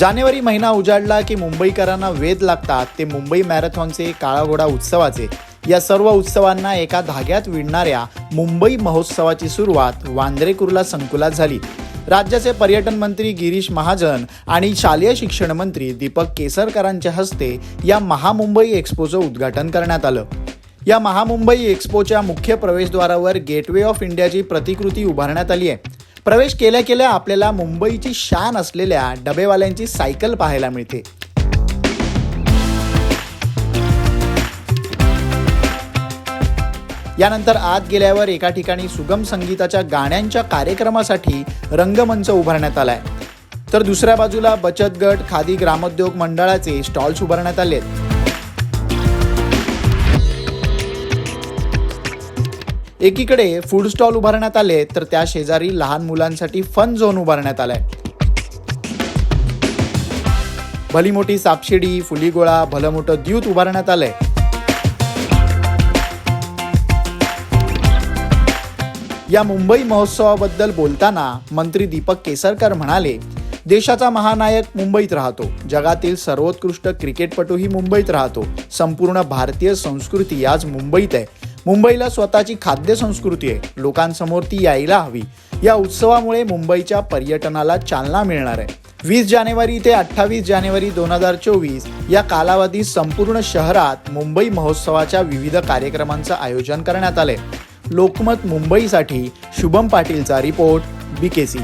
जानेवारी महिना उजाडला की मुंबईकरांना वेध लागतात ते मुंबई मॅरेथॉनचे काळाघोडा उत्सवाचे. या सर्व उत्सवांना एका धाग्यात विणणाऱ्या मुंबई महोत्सवाची सुरुवात वांद्रे कुर्ला संकुलात झाली. राज्याचे पर्यटन मंत्री गिरीश महाजन आणि शालेय शिक्षण मंत्री दीपक केसरकरांच्या हस्ते या महामुंबई एक्स्पोचं उद्घाटन करण्यात आलं. या महामुंबई एक्स्पोच्या मुख्य प्रवेशद्वारावर गेटवे ऑफ इंडियाची प्रतिकृती उभारण्यात आली आहे. प्रवेश केल्या केल्या आपल्याला मुंबईची शान असलेल्या डबेवाल्यांची सायकल पाहायला मिळते. यानंतर आत गेल्यावर एका ठिकाणी सुगम संगीताच्या गाण्यांच्या कार्यक्रमासाठी रंगमंच उभारण्यात आलाय. तर दुसऱ्या बाजूला बचत गट खादी ग्रामोद्योग मंडळाचे स्टॉल्स उभारण्यात आले आहेत एकीकडे फूड स्टॉल उभारण्यात आले तर त्या शेजारी लहान मुलांसाठी फन झोन उभारण्यात आलाय. भली मोठी सापशिडी फुलीगोळा भलं मोठं द्यूत उभारण्यात आलंय. या मुंबई महोत्सवाबद्दल बोलताना मंत्री दीपक केसरकर म्हणाले देशाचा महानायक मुंबईत राहतो. जगातील सर्वोत्कृष्ट क्रिकेटपटूही मुंबईत राहतो. संपूर्ण भारतीय संस्कृती आज मुंबईत आहे. मुंबईला स्वतःची खाद्य संस्कृती आहे. लोकांसमोर ती यायला हवी. या उत्सवामुळे मुंबईच्या पर्यटनाला चालना मिळणार आहे. वीस जानेवारी ते अठ्ठावीस जानेवारी दोन हजार चोवीस या कालावधीत संपूर्ण शहरात मुंबई महोत्सवाच्या विविध कार्यक्रमांचं आयोजन करण्यात आले लोकमत मुंबईसाठी शुभम पाटीलचा रिपोर्ट बीकेसी